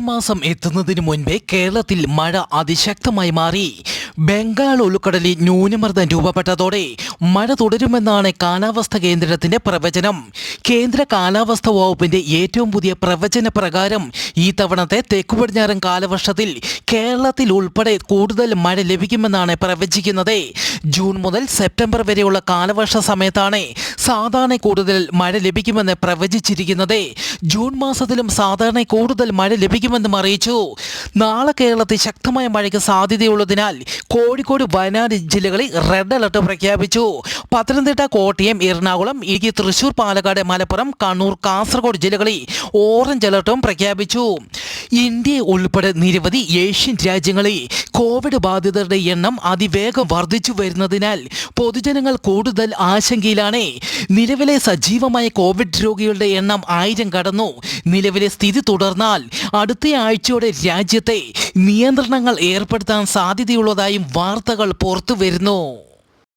മാസം എത്തുന്നതിന് മുൻപേ കേരളത്തിൽ മഴ അതിശക്തമായി മാറി. ബംഗാൾ ഉൾക്കടലിൽ ന്യൂനമർദ്ദം രൂപപ്പെട്ടതോടെ മഴ തുടരുമെന്നാണ് കാലാവസ്ഥ കേന്ദ്രത്തിന്റെ പ്രവചനം. കേന്ദ്ര കാലാവസ്ഥ വകുപ്പിന്റെ ഏറ്റവും പുതിയ പ്രവചന പ്രകാരം ഈ തവണത്തെ തെക്കു പടിഞ്ഞാറൻ കാലവർഷത്തിൽ കേരളത്തിൽ ഉൾപ്പെടെ കൂടുതൽ മഴ ലഭിക്കുമെന്നാണ് പ്രവചിക്കുന്നത്. ജൂൺ മുതൽ സെപ്റ്റംബർ വരെയുള്ള കാലവർഷ സമയത്താണ് സാധാരണ കൂടുതൽ മഴ ലഭിക്കുമെന്ന് പ്രവചിച്ചിരിക്കുന്നത്. ജൂൺ മാസത്തിലും സാധാരണ കൂടുതൽ മഴ ലഭിക്കുമെന്നും അറിയിച്ചു. നാളെ കേരളത്തിൽ ശക്തമായ മഴയ്ക്ക് സാധ്യതയുള്ളതിനാൽ കോഴിക്കോട് വയനാട് ജില്ലകളിൽ റെഡ് അലർട്ട് പ്രഖ്യാപിച്ചു. പത്തനംതിട്ട കോട്ടയം എറണാകുളം ഇടുക്കി തൃശൂർ പാലക്കാട് മലപ്പുറം കണ്ണൂർ കാസർഗോഡ് ജില്ലകളിൽ ഓറഞ്ച് അലർട്ടും പ്രഖ്യാപിച്ചു. ഇന്ത്യ ഉൾപ്പെടെ നിരവധി ഏഷ്യൻ രാജ്യങ്ങളിൽ കോവിഡ് ബാധിതരുടെ എണ്ണം അതിവേഗം വർദ്ധിച്ചു വരുന്നതിനാൽ പൊതുജനങ്ങൾ കൂടുതൽ ആശങ്കയിലാണ്. നിലവിലെ സജീവമായ കോവിഡ് രോഗികളുടെ എണ്ണം ആയിരം കടന്നു. നിലവിലെ സ്ഥിതി തുടർന്നാൽ അടുത്ത ആഴ്ചയോടെ രാജ്യത്തെ നിയന്ത്രണങ്ങൾ ഏർപ്പെടുത്താൻ സാധ്യതയുള്ളതായും വാർത്തകൾ പുറത്തു വരുന്നു